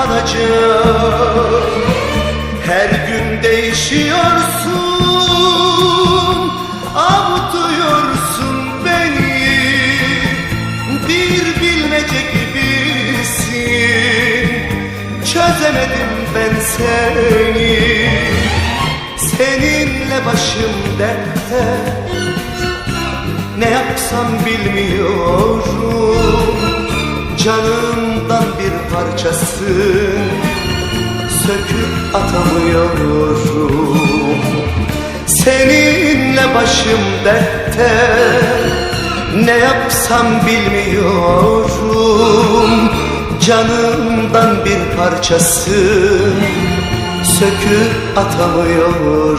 kalacak Her gün değişiyorsun Avutuyorsun beni. Bir bilmece gibisin Çözemedim ben seni. Seninle başım dertte ne yapsam bilmiyorum Canımdan bir parçasın Söküp atamıyorum. Seninle başım dertte Ne yapsam bilmiyorum. Canımdan bir parçasın Söküp atamıyorum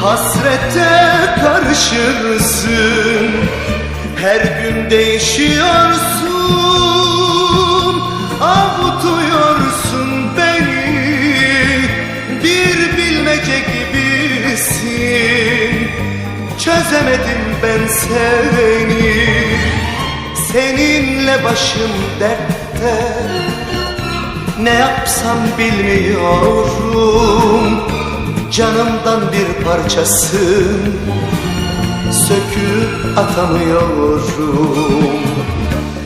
Hasrete karışırsın. Her gün değişiyorsun Avutuyorsun beni. Bir bilmece gibisin. Çözemedim ben seni. Seninle başım dertte. Ne yapsam bilmiyorum Canımdan bir parçasın Söküp atamıyorum.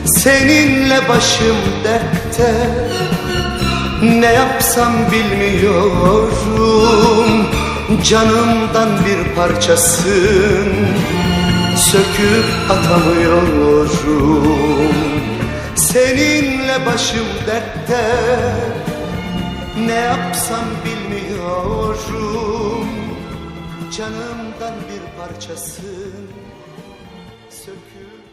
Seninle başım dertte. Ne yapsam bilmiyorum. Canımdan bir parçasın Söküp atamıyorum. Seninle başım dertte. Ne yapsam bilmiyorum Canımdan bir parçasın Söküp